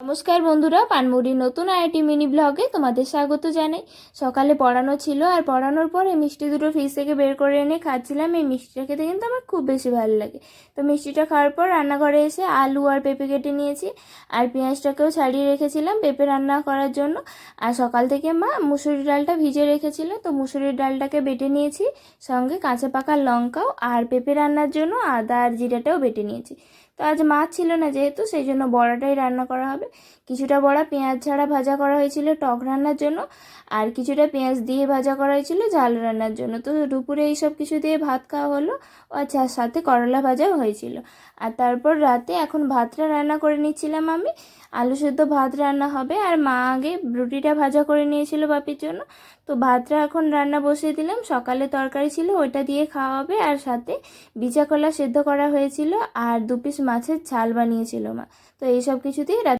নমস্কার বন্ধুরা, পানমুড়ির নতুন আইটি মিনি ব্লগে তোমাদের স্বাগত জানাই। সকালে পড়ানো ছিল আর পড়ানোর পরে মিষ্টি দুটো ফ্রিজ থেকে বের করে এনে খাচ্ছিলাম। এই মিষ্টিটা খেতে কিন্তু আমার খুব বেশি ভালো লাগে। তো মিষ্টিটা খাওয়ার পর রান্নাঘরে এসে আলু আর পেঁপে কেটে নিয়েছি আর পেঁয়াজটাকেও ছাড়িয়ে রেখেছিলাম পেঁপে রান্না করার জন্য। আর সকাল থেকে মা মুসুরির ডালটা ভিজে রেখেছিল। তো মুসুরির ডালটাকে বেটে নিয়েছি, সঙ্গে কাঁচা পাকা লঙ্কাও আর পেঁপে রান্নার জন্য আদা আর জিরাটাও বেটে নিয়েছি। তো আজ মাছ ছিল না যেহেতু, সেই জন্য বড়াটাই রান্না করা হবে। কিছুটা বড়া পেঁয়াজ ছাড়া ভাজা করা হয়েছিল টক রান্নার জন্য, আর কিছুটা পেঁয়াজ দিয়ে ভাজা করা হয়েছিল ঝাল রান্নার জন্য। তো দুপুরে এইসব কিছু দিয়ে ভাত খাওয়া হলো আচ্ছা সাথে করলা ভাজাও হয়েছিল। আর তারপর রাতে এখন ভাতটা রান্না করে নিচ্ছিলাম আমি। আলু সেদ্ধ ভাত রান্না হবে, আর মা আগে রুটিটা ভাজা করে নিয়েছিল বাপির জন্য। তো ভাতটা এখন রান্না বসিয়ে দিলাম, সকালে তরকারি ছিল ওইটা দিয়ে খাওয়া হবে, আর সাথে বিচা কলা সেদ্ধ করা হয়েছিল, আর দু পিস মাছের ঝাল বানিয়েছিল মা। তো এইসব কিছুতেই